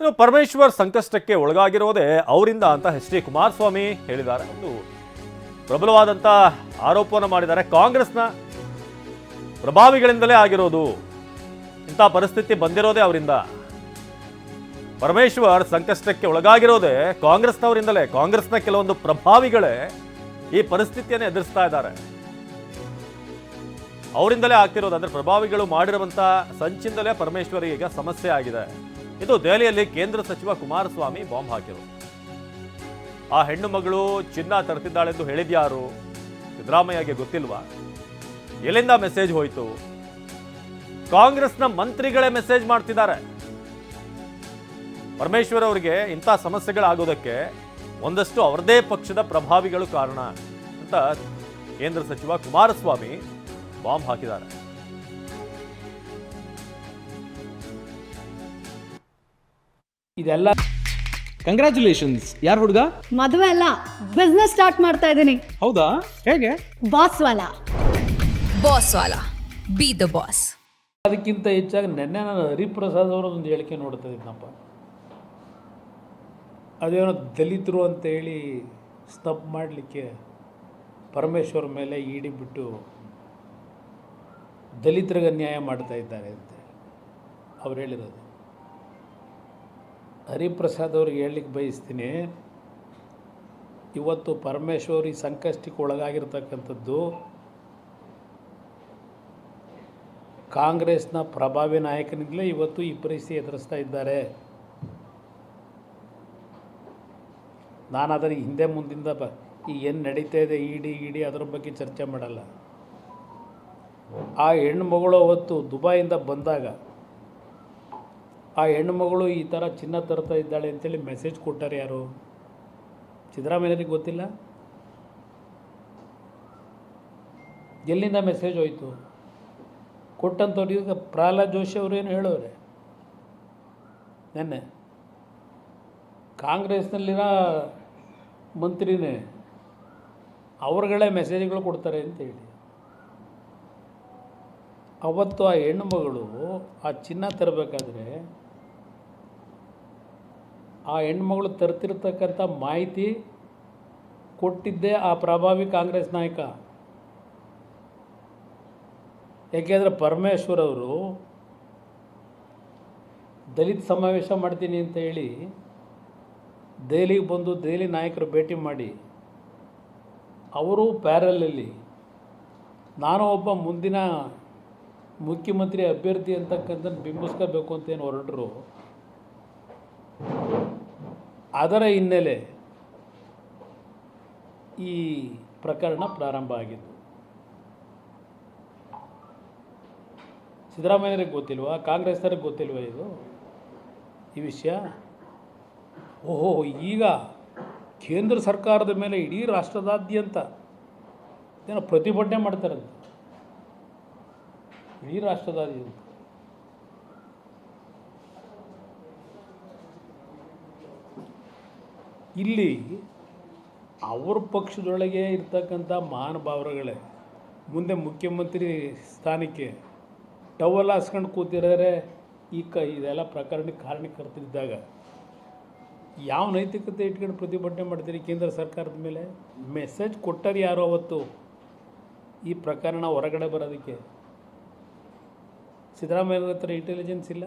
ಇನ್ನು ಪರಮೇಶ್ವರ್ ಸಂಕಷ್ಟಕ್ಕೆ ಒಳಗಾಗಿರೋದೇ ಅವರಿಂದ ಅಂತ ಎಚ್ ಡಿ ಕುಮಾರಸ್ವಾಮಿ ಹೇಳಿದ್ದಾರೆ. ಒಂದು ಪ್ರಬಲವಾದಂಥ ಆರೋಪವನ್ನು ಮಾಡಿದ್ದಾರೆ. ಕಾಂಗ್ರೆಸ್ನ ಪ್ರಭಾವಿಗಳಿಂದಲೇ ಆಗಿರೋದು ಇಂಥ ಪರಿಸ್ಥಿತಿ ಬಂದಿರೋದೇ ಅವರಿಂದ. ಪರಮೇಶ್ವರ್ ಸಂಕಷ್ಟಕ್ಕೆ ಒಳಗಾಗಿರೋದೇ ಕಾಂಗ್ರೆಸ್ನವರಿಂದಲೇ. ಕಾಂಗ್ರೆಸ್ನ ಕೆಲವೊಂದು ಪ್ರಭಾವಿಗಳೇ ಈ ಪರಿಸ್ಥಿತಿಯನ್ನು ಎದುರಿಸ್ತಾ ಇದ್ದಾರೆ. ಅವರಿಂದಲೇ ಆಗ್ತಿರೋದು ಅಂದರೆ ಪ್ರಭಾವಿಗಳು ಮಾಡಿರುವಂಥ ಸಂಚಿಂದಲೇ ಪರಮೇಶ್ವರಿಗೆ ಈಗ ಸಮಸ್ಯೆ ಆಗಿದೆ. ಇದು ದೆಹಲಿಯಲ್ಲಿ ಕೇಂದ್ರ ಸಚಿವ ಕುಮಾರಸ್ವಾಮಿ ಬಾಂಬ್ ಹಾಕಿದರು ಆ ಹೆಣ್ಣು ಮಗಳು ಚಿನ್ನ ತರ್ತಿದ್ದಾಳೆಂದು ಹೇಳಿದ್ಯಾರು? ಸಿದ್ದರಾಮಯ್ಯಗೆ ಗೊತ್ತಿಲ್ವಾ? ಎಲ್ಲಿಂದ ಮೆಸೇಜ್ ಹೋಯಿತು? ಕಾಂಗ್ರೆಸ್ನ ಮಂತ್ರಿಗಳೇ ಮೆಸೇಜ್ ಮಾಡ್ತಿದ್ದಾರೆ. ಪರಮೇಶ್ವರ್ ಅವರಿಗೆ ಇಂಥ ಸಮಸ್ಯೆಗಳಾಗೋದಕ್ಕೆ ಒಂದಷ್ಟು ಅವರದೇ ಪಕ್ಷದ ಪ್ರಭಾವಿಗಳು ಕಾರಣ ಅಂತ ಕೇಂದ್ರ ಸಚಿವ ಕುಮಾರಸ್ವಾಮಿ ಬಾಂಬ್ ಹಾಕಿದ್ದಾರೆ. ಇದೆಲ್ಲ ಕಂಗ್ರಾಚುಲೇಷನ್ಸ್ ಯಾರು ಹುಡುಗ? ಮದುವೆ ಅಲ್ಲ ಬಿಸ್ನೆಸ್ ಸ್ಟಾರ್ಟ್ ಮಾಡ್ತಾ ಇದ್ದೀನಿ. ಹೌದಾ? ಹೇಗೆ? ಬಾಸ್ ವಾಲ ಬಾಸ್ ವಾಲ ಬಿ ದ ಬಾಸ್ ಅದಕ್ಕಿಂತ ಹೆಚ್ಚಾಗಿ ನೆನ್ನೆ ನಾನು ಹರಿಪ್ರಸಾದ್ ಅವರದೊಂದು ಹೇಳಿಕೆ ನೋಡ್ತಾ ಇದ್ನಪ್ಪ. ಅದೇನೋ ದಲಿತರು ಅಂತ ಹೇಳಿ ಸ್ತಬ್ ಮಾಡಲಿಕ್ಕೆ ಪರಮೇಶ್ವರ್ ಮೇಲೆ ಇಡಿ ಬಿಟ್ಟು ದಲಿತರಿಗೆ ಅನ್ಯಾಯ ಮಾಡ್ತಾ ಇದ್ದಾರೆ ಅಂತ ಅವ್ರು ಹೇಳಿರೋದು. ಹರಿಪ್ರಸಾದ್ ಅವ್ರಿಗೆ ಹೇಳಲಿಕ್ಕೆ ಬಯಸ್ತೀನಿ, ಇವತ್ತು ಪರಮೇಶ್ವರಿ ಸಂಕಷ್ಟಕ್ಕೆ ಒಳಗಾಗಿರ್ತಕ್ಕಂಥದ್ದು ಕಾಂಗ್ರೆಸ್ನ ಪ್ರಭಾವಿ ನಾಯಕನಿಂದಲೇ ಇವತ್ತು ಈ ಪರಿಸ್ಥಿತಿ ಎದುರಿಸ್ತಾ ಇದ್ದಾರೆ. ನಾನು ಅದರ ಹಿಂದೆ ಮುಂದಿಂದ ಬ, ಈ ಏನು ನಡೀತಾ ಇದೆ, ಇಡಿ ಇಡಿ ಅದರ ಬಗ್ಗೆ ಚರ್ಚೆ ಮಾಡಲ್ಲ. ಆ ಹೆಣ್ಣು ಮಗಳು ಅವತ್ತು ದುಬೈಯಿಂದ ಬಂದಾಗ ಆ ಹೆಣ್ಣುಮಗಳು ಈ ಥರ ಚಿನ್ನ ತರ್ತಾ ಇದ್ದಾಳೆ ಅಂತೇಳಿ ಮೆಸೇಜ್ ಕೊಟ್ಟಾರೆ ಯಾರು? ಸಿದ್ದರಾಮಯ್ಯರಿಗೆ ಗೊತ್ತಿಲ್ಲ? ಎಲ್ಲಿಂದ ಮೆಸೇಜ್ ಹೋಯಿತು? ಕೊಟ್ಟಂಥವ್ರು ಈಗ ಪ್ರಹ್ಲಾದ್ ಜೋಶಿ ಏನು ಹೇಳೋರೆ ನೆನ್ನೆ. ಕಾಂಗ್ರೆಸ್ನಲ್ಲಿರೋ ಮಂತ್ರಿನೇ ಅವ್ರಗಳೇ ಮೆಸೇಜ್ಗಳು ಕೊಡ್ತಾರೆ ಅಂತ ಹೇಳಿ ಅವತ್ತು ಆ ಹೆಣ್ಣುಮಗಳು ಆ ಚಿನ್ನ ತರಬೇಕಾದ್ರೆ ಆ ಹೆಣ್ಮಗಳು ತರ್ತಿರ್ತಕ್ಕಂಥ ಮಾಹಿತಿ ಕೊಟ್ಟಿದ್ದೇ ಆ ಪ್ರಭಾವಿ ಕಾಂಗ್ರೆಸ್ ನಾಯಕ. ಯಾಕೆಂದರೆ ಪರಮೇಶ್ವರ್ ಅವರು ದಲಿತ ಸಮಾವೇಶ ಮಾಡ್ತೀನಿ ಅಂತ ಹೇಳಿ ದೆಹಲಿಗೆ ಬಂದು ದೆಹಲಿ ನಾಯಕರು ಭೇಟಿ ಮಾಡಿ ಅವರು ಪ್ಯಾರಲಲ್ಲಿ ನಾನು ಒಬ್ಬ ಮುಂದಿನ ಮುಖ್ಯಮಂತ್ರಿ ಅಭ್ಯರ್ಥಿ ಅಂತಕ್ಕಂಥ ಬಿಂಬಿಸ್ಕೋಬೇಕು ಅಂತ ಏನು ಹೊರಟರು. ಅದರ ಹಿನ್ನೆಲೆ ಈ ಪ್ರಕರಣ ಪ್ರಾರಂಭ ಆಗಿದ್ದು. ಸಿದ್ದರಾಮಯ್ಯರಿಗೆ ಗೊತ್ತಿಲ್ವಾ? ಕಾಂಗ್ರೆಸ್ನವ್ರಿಗೆ ಗೊತ್ತಿಲ್ವಾ ಇದು? ಈ ವಿಷಯ? ಓಹೋ, ಈಗ ಕೇಂದ್ರ ಸರ್ಕಾರದ ಮೇಲೆ ಇಡೀ ರಾಷ್ಟ್ರದಾದ್ಯಂತ ಏನೋ ಪ್ರತಿಭಟನೆ ಮಾಡ್ತಾರಂತೆ. ಇಡೀ ರಾಷ್ಟ್ರದಾದ್ಯಂತ. ಇಲ್ಲಿ ಅವ್ರ ಪಕ್ಷದೊಳಗೆ ಇರ್ತಕ್ಕಂಥ ಮಹಾನುಭಾವರುಗಳೇ, ಮುಂದೆ ಮುಖ್ಯಮಂತ್ರಿ ಸ್ಥಾನಕ್ಕೆ ಟವಲ್ ಹಾಸ್ಕೊಂಡು ಕೂತಿರೋರೆ ಈ ಕ ಇದೆಲ್ಲ ಪ್ರಕರಣಕ್ಕೆ ಕಾರಣಕರ್ತರಿದ್ದಾಗ ಯಾವ ನೈತಿಕತೆ ಇಟ್ಕೊಂಡು ಪ್ರತಿಭಟನೆ ಮಾಡ್ತೀರಿ ಕೇಂದ್ರ ಸರ್ಕಾರದ ಮೇಲೆ? ಮೆಸೇಜ್ ಕೊಟ್ಟರು ಯಾರು ಅವತ್ತು? ಈ ಪ್ರಕರಣ ಹೊರಗಡೆ ಬರೋದಕ್ಕೆ? ಸಿದ್ದರಾಮಯ್ಯ ಹತ್ರ ಇಂಟೆಲಿಜೆನ್ಸ್ ಇಲ್ಲ?